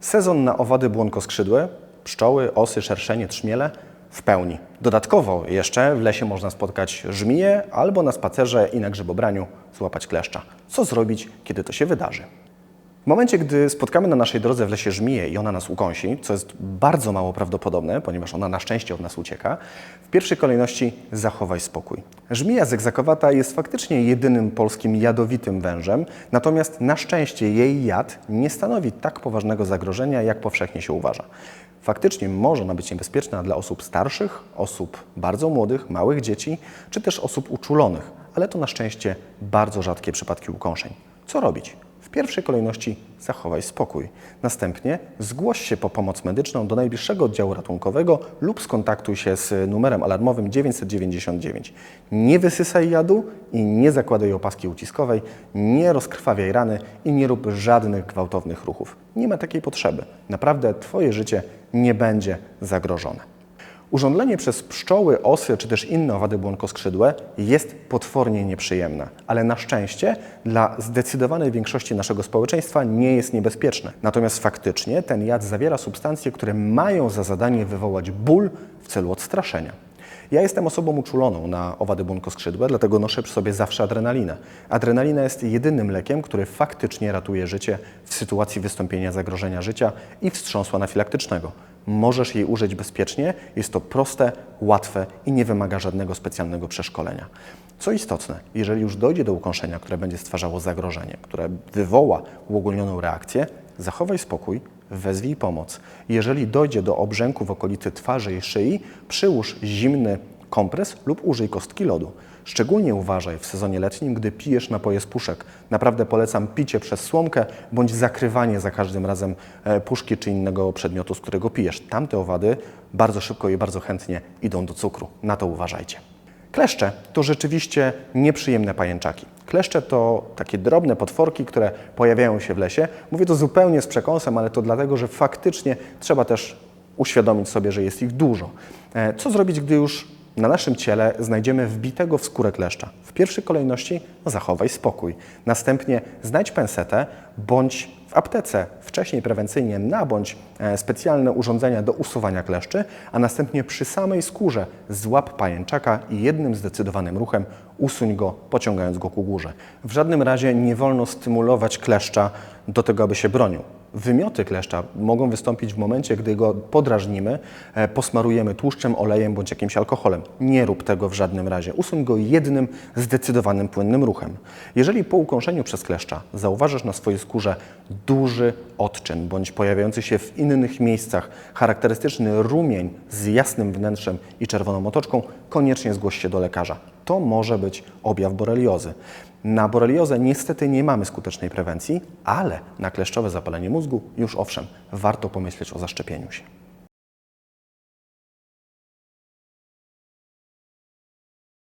Sezon na owady błonkoskrzydłe, pszczoły, osy, szerszenie, trzmiele w pełni. Dodatkowo jeszcze w lesie można spotkać żmije albo na spacerze i na grzybobraniu złapać kleszcza. Co zrobić, kiedy to się wydarzy? W momencie, gdy spotkamy na naszej drodze w lesie żmiję i ona nas ukąsi, co jest bardzo mało prawdopodobne, ponieważ ona na szczęście od nas ucieka, w pierwszej kolejności zachowaj spokój. Żmija zegzakowata jest faktycznie jedynym polskim jadowitym wężem, natomiast na szczęście jej jad nie stanowi tak poważnego zagrożenia, jak powszechnie się uważa. Faktycznie może ona być niebezpieczna dla osób starszych, osób bardzo młodych, małych dzieci, czy też osób uczulonych, ale to na szczęście bardzo rzadkie przypadki ukąszeń. Co robić? Pierwszej kolejności zachowaj spokój. Następnie zgłoś się po pomoc medyczną do najbliższego oddziału ratunkowego lub skontaktuj się z numerem alarmowym 999. Nie wysysaj jadu i nie zakładaj opaski uciskowej, nie rozkrwawiaj rany i nie rób żadnych gwałtownych ruchów. Nie ma takiej potrzeby. Naprawdę Twoje życie nie będzie zagrożone. Urządlenie przez pszczoły, osy czy też inne owady błonkoskrzydłe jest potwornie nieprzyjemne, ale na szczęście dla zdecydowanej większości naszego społeczeństwa nie jest niebezpieczne. Natomiast faktycznie ten jad zawiera substancje, które mają za zadanie wywołać ból w celu odstraszenia. Ja jestem osobą uczuloną na owady błonkoskrzydłe, dlatego noszę przy sobie zawsze adrenalinę. Adrenalina jest jedynym lekiem, który faktycznie ratuje życie w sytuacji wystąpienia zagrożenia życia i wstrząsu anafilaktycznego. Możesz jej użyć bezpiecznie, jest to proste, łatwe i nie wymaga żadnego specjalnego przeszkolenia. Co istotne, jeżeli już dojdzie do ukąszenia, które będzie stwarzało zagrożenie, które wywoła uogólnioną reakcję, zachowaj spokój, wezwij pomoc. Jeżeli dojdzie do obrzęku w okolicy twarzy i szyi, przyłóż zimny kompres lub użyj kostki lodu. Szczególnie uważaj w sezonie letnim, gdy pijesz napoje z puszek. Naprawdę polecam picie przez słomkę bądź zakrywanie za każdym razem e, puszki czy innego przedmiotu, z którego pijesz. Tamte owady bardzo szybko i bardzo chętnie idą do cukru. Na to uważajcie. Kleszcze to rzeczywiście nieprzyjemne pajęczaki. Kleszcze to takie drobne potworki, które pojawiają się w lesie. Mówię to zupełnie z przekąsem, ale to dlatego, że faktycznie trzeba też uświadomić sobie, że jest ich dużo. E, Co zrobić, gdy już na naszym ciele znajdziemy wbitego w skórę kleszcza? W pierwszej kolejności no, zachowaj spokój. Następnie znajdź pensetę bądź w aptece wcześniej prewencyjnie nabądź e, specjalne urządzenia do usuwania kleszczy, a następnie przy samej skórze złap pajęczaka i jednym zdecydowanym ruchem usuń go, pociągając go ku górze. W żadnym razie nie wolno stymulować kleszcza do tego, aby się bronił. Wymioty kleszcza mogą wystąpić w momencie, gdy go podrażnimy, e, posmarujemy tłuszczem, olejem bądź jakimś alkoholem. Nie rób tego w żadnym razie. Usuń go jednym zdecydowanym, płynnym ruchem. Jeżeli po ukąszeniu przez kleszcza zauważysz na swojej skórze duży odczyn bądź pojawiający się w innych miejscach charakterystyczny rumień z jasnym wnętrzem i czerwoną otoczką, koniecznie zgłoś się do lekarza. To może być objaw boreliozy. Na boreliozę niestety nie mamy skutecznej prewencji, ale na kleszczowe zapalenie mózgu już owszem, warto pomyśleć o zaszczepieniu się.